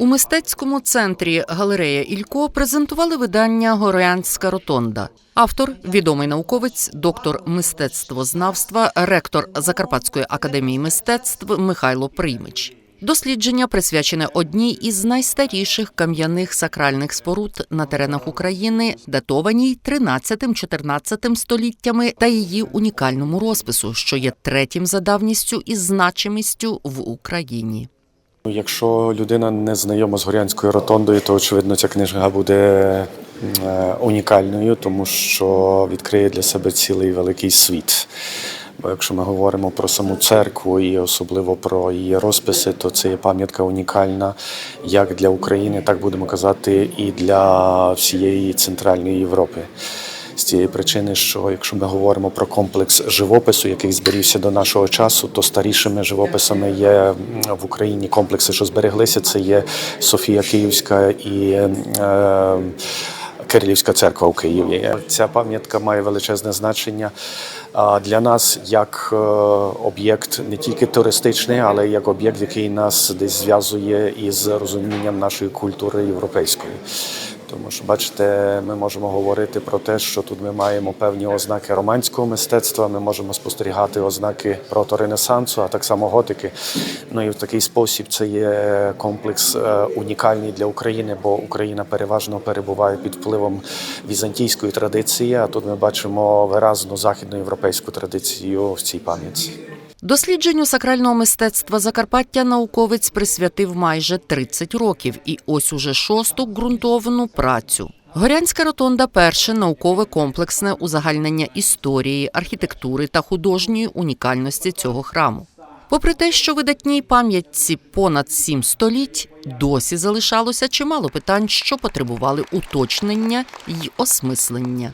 У мистецькому центрі галерея Ілько презентували видання Горянська ротонда. Автор відомий науковець, доктор мистецтвознавства, ректор Закарпатської академії мистецтв Михайло Приймич. Дослідження присвячене одній із найстаріших кам'яних сакральних споруд на теренах України, датованій 13-14 століттями та її унікальному розпису, що є третім за давністю і значимістю в Україні. Якщо людина не знайома з Горянською ротондою, то очевидно ця книга буде е, унікальною, тому що відкриє для себе цілий великий світ. Бо якщо ми говоримо про саму церкву і особливо про її розписи, то це є пам'ятка унікальна як для України, так будемо казати, і для всієї Центральної Європи. З цієї причини, що якщо ми говоримо про комплекс живопису, який зберігся до нашого часу, то старішими живописами є в Україні комплекси, що збереглися. Це є Софія Київська і е, Кирилівська церква у Києві. Ця пам'ятка має величезне значення для нас як е, об'єкт не тільки туристичний, але як об'єкт, який нас десь зв'язує із розумінням нашої культури європейської. Тому що, бачите, ми можемо говорити про те, що тут ми маємо певні ознаки романського мистецтва, ми можемо спостерігати ознаки проторенесансу, а так само готики. Ну і в такий спосіб це є комплекс е, унікальний для України, бо Україна переважно перебуває під впливом візантійської традиції. А тут ми бачимо виразну західноєвропейську традицію в цій пам'ятці. Дослідженню сакрального мистецтва Закарпаття науковець присвятив майже 30 років і ось уже шосту ґрунтовну працю. Горянська ротонда перше наукове комплексне узагальнення історії, архітектури та художньої унікальності цього храму. Попри те, що видатній пам'ятці понад сім століть, досі залишалося чимало питань, що потребували уточнення й осмислення.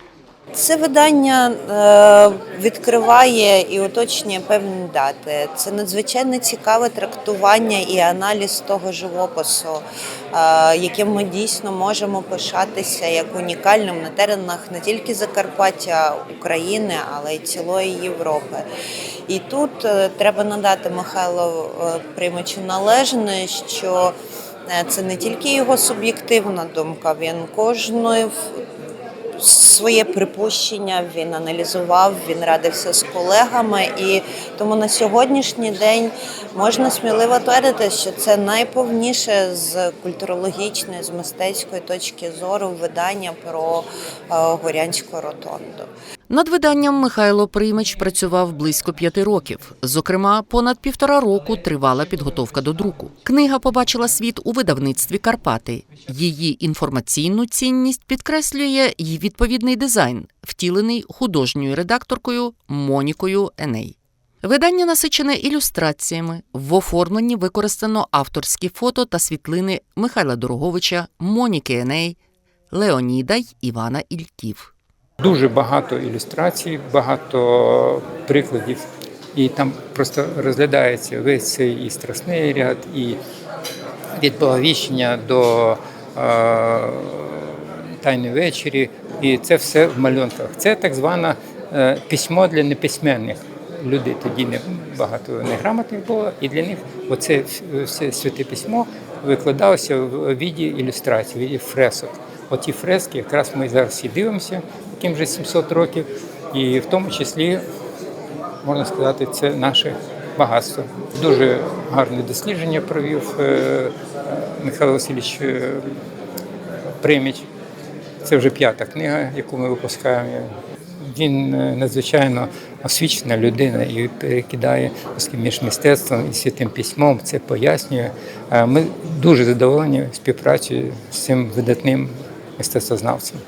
Це видання е, відкриває і уточнює певні дати. Це надзвичайно цікаве трактування і аналіз того живопису, е, яким ми дійсно можемо пишатися як унікальним на теренах не тільки Закарпаття України, але й цілої Європи. І тут е, треба надати Михайлу е, Приймачу належне, що це не тільки його суб'єктивна думка, він кожної своє припущення він аналізував, він радився з колегами, і тому на сьогоднішній день можна сміливо твердити, що це найповніше з культурологічної, з мистецької точки зору видання про е, горянську ротонду. Над виданням Михайло Приймич працював близько п'яти років. Зокрема, понад півтора року тривала підготовка до друку. Книга побачила світ у видавництві Карпати. Її інформаційну цінність підкреслює й відповідний дизайн, втілений художньою редакторкою Монікою Еней. Видання насичене ілюстраціями. В оформленні використано авторські фото та світлини Михайла Дороговича, Моніки Еней, Леоніда й Івана Ільків. Дуже багато ілюстрацій, багато прикладів, і там просто розглядається весь цей і страсний ряд, і від Благовіщення до е, Тайни вечері, і це все в малюнках. Це так зване письмо для неписьменних людей. Тоді не багато неграмотних було, і для них оце все святе письмо викладалося в віді ілюстрацій, в віді фресок. Оті фрески, якраз ми зараз і дивимося, яким вже 700 років, і в тому числі, можна сказати, це наше багатство. Дуже гарне дослідження провів е, Михайло Васильович е, Приміч. Це вже п'ята книга, яку ми випускаємо. Він е, надзвичайно освічена людина і перекидає між мистецтвом і святим письмом. Це пояснює. Ми дуже задоволені співпрацею з цим видатним мистецтвознавцем.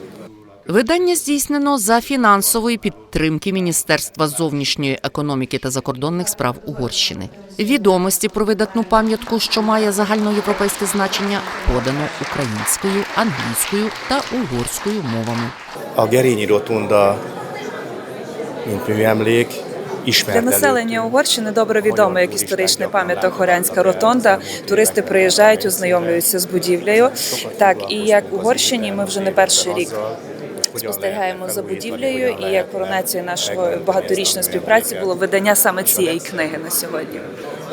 Видання здійснено за фінансової підтримки Міністерства зовнішньої економіки та закордонних справ Угорщини. Відомості про видатну пам'ятку, що має загальноєвропейське значення, подано українською, англійською та угорською мовами. І mint műemlék, Для населення Угорщини добре відомо як історичний пам'яток Горянська ротонда. Туристи приїжджають, ознайомлюються з будівлею. Так і як Угорщині, ми вже не перший рік спостерігаємо за будівлею, і як коронацією нашого багаторічної співпраці було видання саме цієї книги на сьогодні.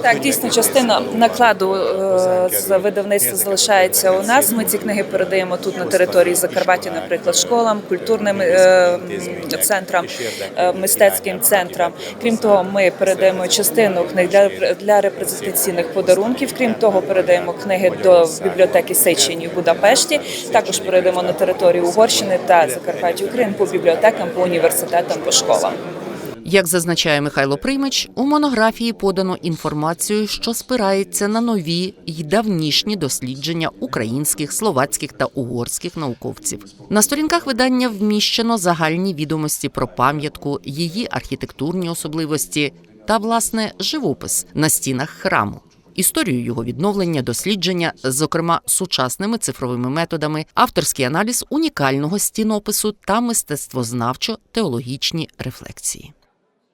Так, дійсно, частина накладу е, з видавництва залишається у нас. Ми ці книги передаємо тут на території Закарпаття, наприклад, школам, культурним е, центрам, е, мистецьким центрам. Крім того, ми передаємо частину книг для, для репрезентаційних подарунків. Крім того, передаємо книги до бібліотеки Сечені в Будапешті. Також передаємо на територію Угорщини та Закарпаття України по бібліотекам, по університетам, по школам. Як зазначає Михайло Примич, у монографії подано інформацію, що спирається на нові й давнішні дослідження українських, словацьких та угорських науковців. На сторінках видання вміщено загальні відомості про пам'ятку, її архітектурні особливості та, власне, живопис на стінах храму. Історію його відновлення, дослідження, зокрема сучасними цифровими методами, авторський аналіз унікального стінопису та мистецтвознавчо-теологічні рефлексії.